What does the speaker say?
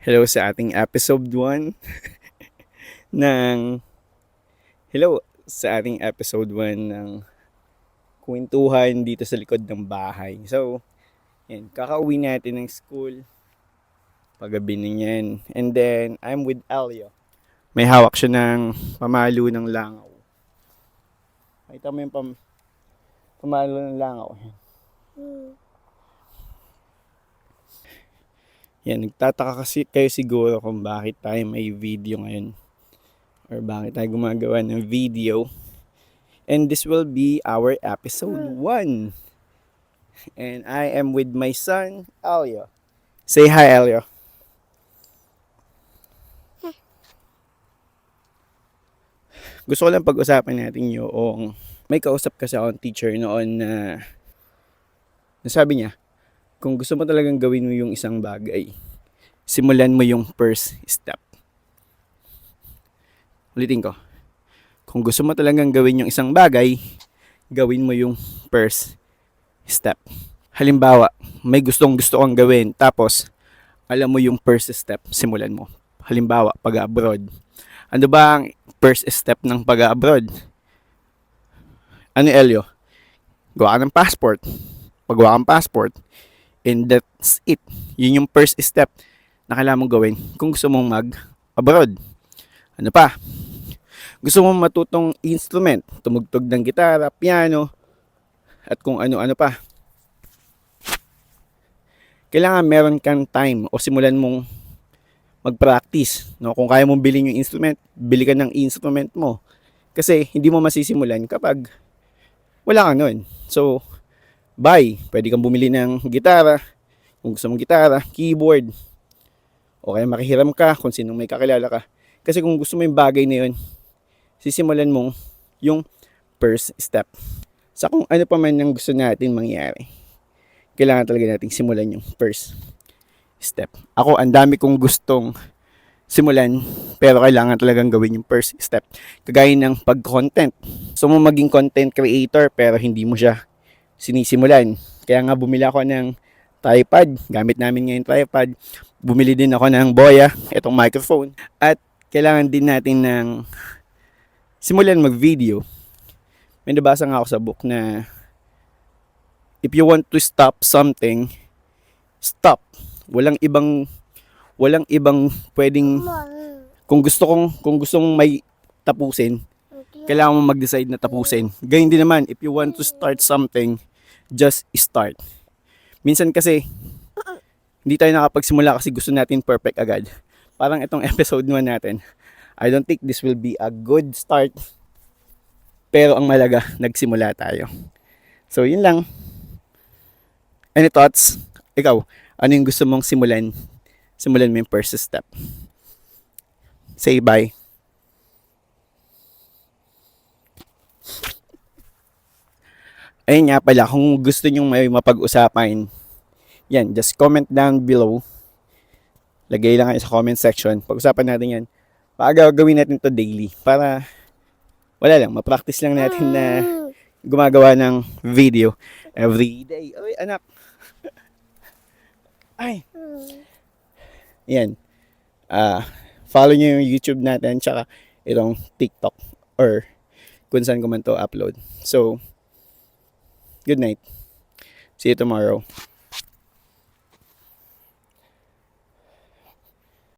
Hello sa ating episode 1 ng Hello sa ating episode 1 ng kwentuhan dito sa likod ng bahay. So, yan, kakauwi natin ng school. Pagabi na yan. And then, I'm with Elio. May hawak siya ng pamalo ng langaw. Makita mo yung pam pamalo ng langaw. Yan, nagtataka kasi kayo siguro kung bakit tayo may video ngayon. Or bakit tayo gumagawa ng video. And this will be our episode 1. And I am with my son, Elio. Say hi, Elio. Gusto ko lang pag-usapan natin yung may kausap kasi akong teacher noon na nasabi niya, kung gusto mo talagang gawin mo yung isang bagay, simulan mo yung first step. Ulitin ko. Kung gusto mo talagang gawin yung isang bagay, gawin mo yung first step. Halimbawa, may gustong gusto kang gawin, tapos alam mo yung first step, simulan mo. Halimbawa, pag-abroad. Ano ba ang first step ng pag-abroad? Ano, Elio? Gawa ka ng passport. Pag gawa kang passport, and that's it. Yun yung first step na kailangan mong gawin kung gusto mong mag-abroad. Ano pa? Gusto mong matutong instrument, tumugtog ng gitara, piano, at kung ano-ano pa. Kailangan meron kang time o simulan mong mag-practice. No? Kung kaya mong bilhin yung instrument, bili ka ng instrument mo. Kasi hindi mo masisimulan kapag wala ka nun. So, buy. Pwede kang bumili ng gitara. Kung gusto mong gitara, keyboard. O kaya makihiram ka kung sinong may kakilala ka. Kasi kung gusto mo yung bagay na yun, sisimulan mong yung first step. Sa kung ano pa man ang gusto natin mangyari, kailangan talaga nating simulan yung first step. Ako, ang dami kong gustong simulan, pero kailangan talagang gawin yung first step. Kagaya ng pag-content. So mo maging content creator, pero hindi mo siya sinisimulan. Kaya nga bumili ako ng tripod. Gamit namin ngayon tripod. Bumili din ako ng Boya, itong microphone. At kailangan din natin ng simulan mag-video. May nabasa nga ako sa book na if you want to stop something, stop. Walang ibang walang ibang pwedeng kung gusto kong kung gusto mong may tapusin, kailangan mo mag-decide na tapusin. Ganyan din naman, if you want to start something, just start. Minsan kasi, hindi tayo nakapagsimula kasi gusto natin perfect agad. Parang itong episode 1 natin, I don't think this will be a good start. Pero ang malaga, nagsimula tayo. So, yun lang. Any thoughts? Ikaw, ano yung gusto mong simulan? Simulan mo yung first step. Say bye. Ayun nga pala, kung gusto nyo may mapag-usapan, yan, just comment down below. Lagay lang kayo sa comment section. Pag-usapan natin yan. Baka gawin natin to daily para wala lang, ma-practice lang natin na gumagawa ng video every day. Ay, anak. Ay. Yan. Ah, follow nyo yung YouTube natin tsaka itong TikTok or kung saan ko man to upload. So, good night. See you tomorrow.